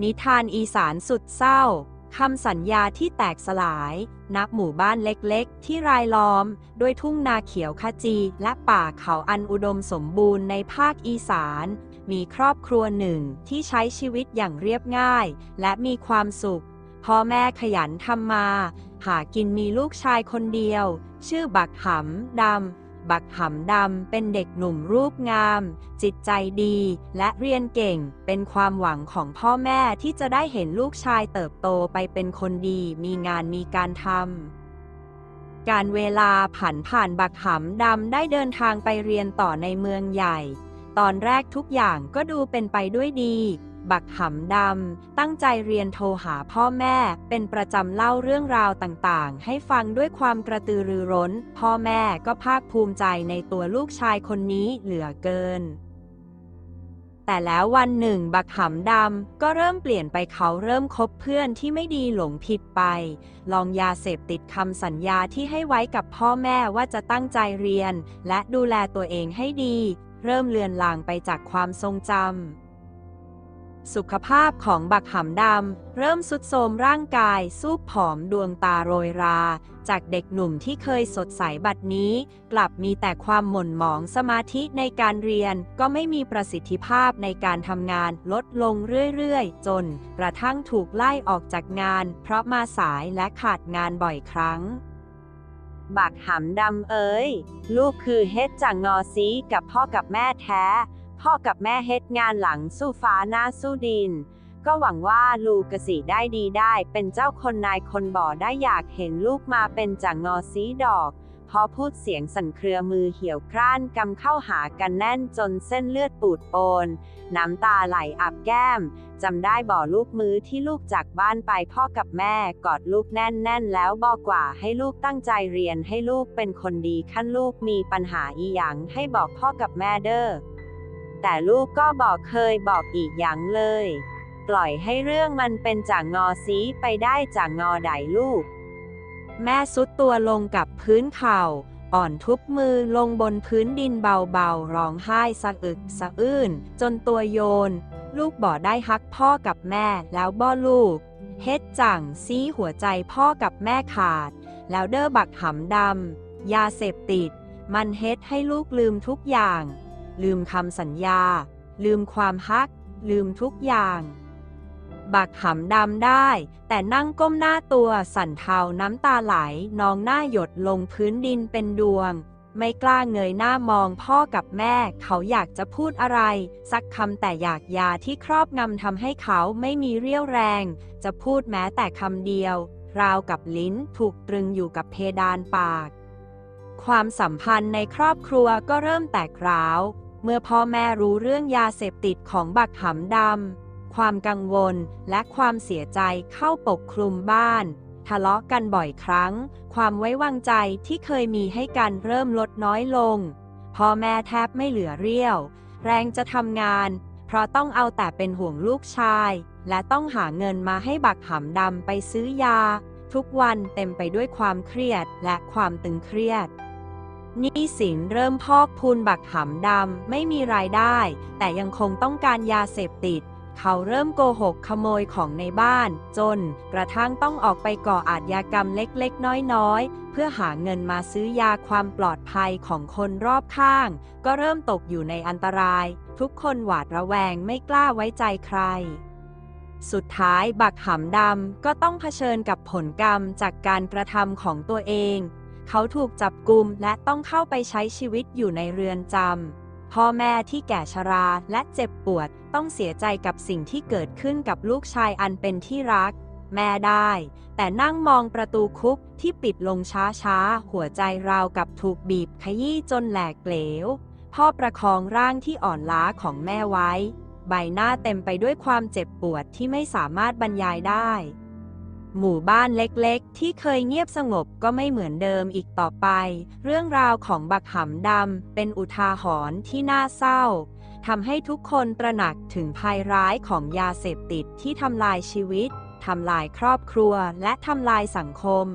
นิทานอีสานสุดเศร้า คำสัญญาที่แตกสลาย นับหมู่บ้านเล็กๆ ที่รายล้อม ด้วยทุ่งนาเขียวขจี และป่าเขาอันอุดมสมบูรณ์ในภาคอีสาน มีครอบครัวหนึ่งที่ใช้ชีวิตอย่างเรียบง่าย และมีความสุข พ่อแม่ขยันทำมา หากินมีลูกชายคนเดียว ชื่อบักหำดำ บักหำดำ เป็นเด็กหนุ่มรูปงาม จิตใจดี และเรียนเก่ง เป็นความหวังของพ่อแม่ที่จะได้เห็นลูกชายเติบโตไปเป็นคนดี มีงานมีการทำการเวลาผันผ่านบักหำดำได้เดินทางไปเรียนต่อในเมืองใหญ่ ตอนแรกทุกอย่างก็ดูเป็นไปด้วยดี บักหำดำ ตั้งใจเรียนโทรหาพ่อแม่ เป็นประจำเล่าเรื่องราวต่างๆ ให้ฟังด้วยความกระตือรือร้น พ่อแม่ก็ภาคภูมิใจในตัวลูกชายคนนี้เหลือเกิน แต่แล้ววันหนึ่ง บักหำดำ ก็เริ่มเปลี่ยนไปเขาเริ่มคบเพื่อนที่ไม่ดีหลงผิดไป ลองยาเสพติดคำสัญญาที่ให้ไว้กับพ่อแม่ว่าจะตั้งใจเรียน และดูแลตัวเองให้ดี เริ่มเลือนลางไปจากความทรงจำ สุขภาพของบักหำดำ เริ่มสุดโทรมร่างกายสูบผอมดวงตาโรยรา จากเด็กหนุ่มที่เคยสดใสบัดนี้ กลับมีแต่ความหม่นหมองสมาธิในการเรียน ก็ไม่มีประสิทธิภาพในการทำงานลดลงเรื่อยๆ จนกระทั่งถูกไล่ออกจากงาน เพราะมาสายและขาดงานบ่อยครั้ง บักหำดำเอ๋ยลูกคือเฮ็ดจากงอซีกับพ่อกับแม่แท้ พ่อกับแม่เฮ็ดงานหลังสู้ฟ้าหน้าสู้ดิน ก็หวังว่าลูกกสิได้ดีได้ เป็นเจ้าคนนายคนบ่อได้อยากเห็นลูกมาเป็นจากงอซีดอก พอพูดเสียงสั่นเครือมือเหี่ยวคร้านกำเข้าหากันแน่นจนเส้นเลือดปูดโปน น้ำตาไหลอาบแก้มจำได้บ่อลูกมือที่ลูกจากบ้านไปพ่อกับแม่กอดลูกแน่นๆแล้วบอกว่าให้ลูกตั้งใจเรียนให้ลูกเป็นคนดีขั้นลูกมีปัญหาอีหยังให้บอกพ่อกับแม่เด้อ แต่ลูกก็บอกเคยบอกอีกอย่างเลย ปล่อยให้เรื่องมันเป็นจากงอซีไปได้จากงอใดลูก แม่สุดตัวลงกับพื้นเข่า อ่อนทุบมือลงบนพื้นดินเบาๆ ร้องไห้สะอึกสะอื้น จนตัวโยน ลูกบ่ได้ฮักพ่อกับแม่แล้วบ่ลูก เฮ็ดจังซีหัวใจพ่อกับแม่ขาด แล้วเด้อบักหำดำยาเสพติด มันเฮ็ดให้ลูกลืมทุกอย่าง ลืมคำสัญญา ลืมความฮัก ลืมทุกอย่าง บักหำดำได้ แต่นั่งก้มหน้าตัวสั่นเทาน้ำตาไหลนองหน้าหยดลงพื้นดินเป็นดวง ไม่กล้าเงยหน้ามองพ่อกับแม่ เขาอยากจะพูดอะไร สักคำแต่อยากยาที่ครอบงำทำให้เขาไม่มีเรี่ยวแรง จะพูดแม้แต่คำเดียว ราวกับลิ้นถูกตรึงอยู่กับเพดานปาก ความสัมพันธ์ในครอบครัวก็เริ่มแตกร้าว เมื่อพ่อแม่รู้เรื่องยาเสพติดของบักหำดำ ความกังวลและความเสียใจเข้าปกคลุมบ้าน ทะเลาะกันบ่อยครั้ง ความไว้วางใจที่เคยมีให้กันเริ่มลดน้อยลง พ่อแม่แทบไม่เหลือเรี่ยว แรงจะทำงาน เพราะต้องเอาแต่เป็นห่วงลูกชาย และต้องหาเงินมาให้บักหำดำไปซื้อยาทุกวันเต็มไปด้วยความเครียดและความตึงเครียด หนี้สินเริ่มพอกพูนบักหำดำ ไม่มีรายได้ แต่ยังคงต้องการยาเสพติด เขาเริ่มโกหกขโมยของในบ้าน จนกระทั่งต้องออกไปก่ออาชญากรรมเล็กๆ น้อยๆ เพื่อหาเงินมาซื้อยาความปลอดภัยของคนรอบข้าง ก็เริ่มตกอยู่ในอันตราย ทุกคนหวาดระแวงไม่กล้าไว้ใจใครสุดท้ายบักหำดำก็ต้องเผชิญกับผลกรรมจากการกระทำของตัวเอง เขาถูกจับกุมและต้องเข้าไปใช้ชีวิตอยู่ในเรือนจำ พ่อแม่ที่แก่ชราและเจ็บปวดต้องเสียใจกับสิ่งที่เกิดขึ้นกับลูกชายอันเป็นที่รัก แม่ได้ แต่นั่งมองประตูคุกที่ปิดลงช้าๆ หัวใจราวกับถูกบีบขยี้จนแหลกเหลว พ่อประคองร่างที่อ่อนล้าของแม่ไว้ ใบหน้าเต็มไปด้วยความเจ็บปวดที่ไม่สามารถบรรยายได้ หมู่บ้านเล็กๆ ที่เคยเงียบสงบก็ไม่เหมือนเดิมอีกต่อไป เรื่องราวของบักหำดำเป็นอุทาหรณ์ที่น่าเศร้าทำให้ทุกคนตระหนักถึงภัยร้ายของยาเสพติดที่ทำลายชีวิต ทำลายครอบครัว และทำลายสังคม